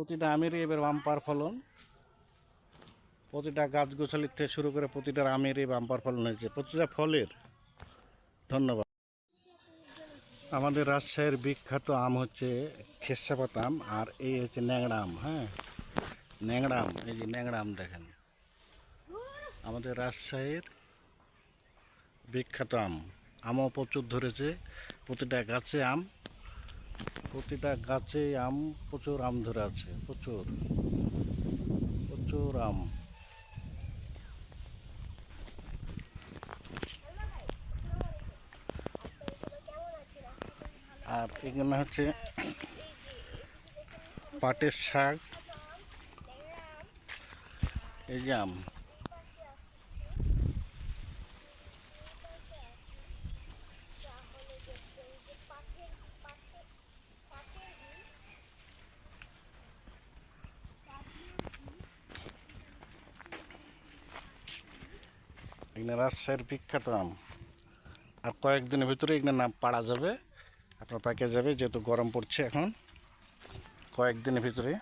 প্রতিটা আমেরই এবার বাম্পার ফলন। প্রতিটা গাছ গোছালির থেকে শুরু করে প্রতিটা আমেরই বাম্পার ফলন হয়েছে। প্রতিটা ফলের ধন্যবাদ। আমাদের রাজশাহীর বিখ্যাত আম হচ্ছে খেসাপাত আম আর এই হচ্ছে ন্যাংড়া আম হ্যাঁ? ন্যাংড়া আম, এই যে ন্যাংড়া আম দেখেন। আমাদের রাজশাহীর বিখ্যাত আম। আমও প্রচুর ধরেছে। প্রতিটা গাছে আম প্রতিটা গাছে আম, প্রচুর আম ধরে আছে, প্রচুর। প্রচুর আম। আর এখানে হচ্ছে পাটের শাক। এই যে আম। এখানে রাজশাহীর বিখ্যাত আম। আর কয়েকদিনের ভিতরে এখানে নাম পাড়া যাবে, আপনার প্যাকে যাবে, যেহেতু গরম পড়ছে এখন। কয়েকদিনের ভিতরে।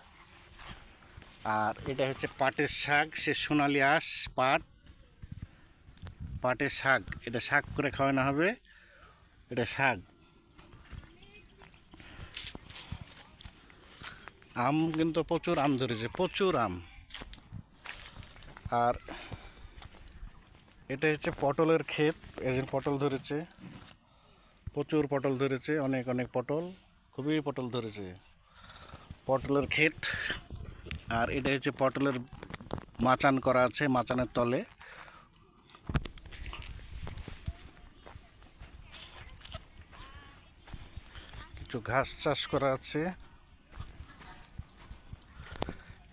আর এটা হচ্ছে পাটের শাক, সে সোনালি আঁশ, পাট। পাটের শাক, এটা শাক করে খাওয়ানো হবে, এটা শাক। আম কিন্তু প্রচুর আম ধরেছে, প্রচুর আম। আর এটা হচ্ছে পটলের ক্ষেত এই পটল ধরেছে। প্রচুর পটল ধরেছে, অনেক অনেক পটল। খুবই পটল ধরেছে। পটলের ক্ষেত। আর এটা হচ্ছে পটলের মাচান করা আছে, মাচানের তলে। কিছু ঘাস চাষ করা আছে।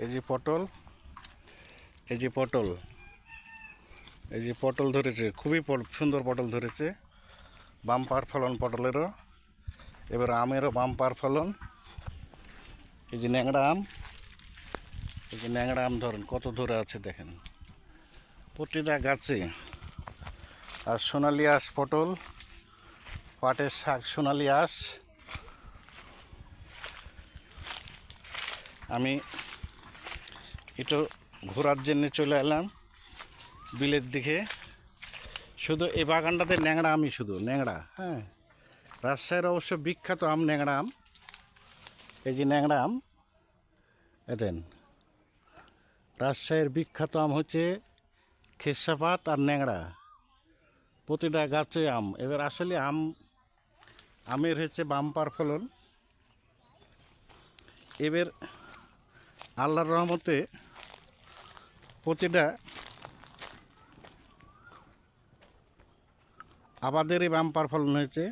এই যে পটল। এই যে পটল। এই যে পটল ধরেছে, খুবই সুন্দর পটল ধরেছে। বাম্পার ফলন পটলেরও, এবার আমেরও বাম্পার ফলন। এই যে ন্যাংড়া আম, এই যে ন্যাংড়া আম ধরেন, কত ধরে আছে দেখেন। প্রতিটা গাছে, আর সোনালি আঁশ পটল, পাটের শাক সোনালি আঁশ। আমি এটা ঘোরার জন্য চলে এলাম। বিলের দিকে। শুধু এই বাগানটাতে ন্যাংড়া আমই শুধু, ন্যাংড়া হ্যাঁ। রাজশাহীর অবশ্য বিখ্যাত আম, ন্যাংড়া আম। এই যে ন্যাংড়া আম এদেন রাজশাহীর বিখ্যাত আম হচ্ছে খেসাপাত আর ন্যাংড়া। প্রতিটা গাছে আম। এবার আসলে আম, আমের হচ্ছে বাম্পার ফলন। এবার আল্লাহর রহমতে প্রতিটা আবাদেরই বাম্পার ফলন হয়েছে।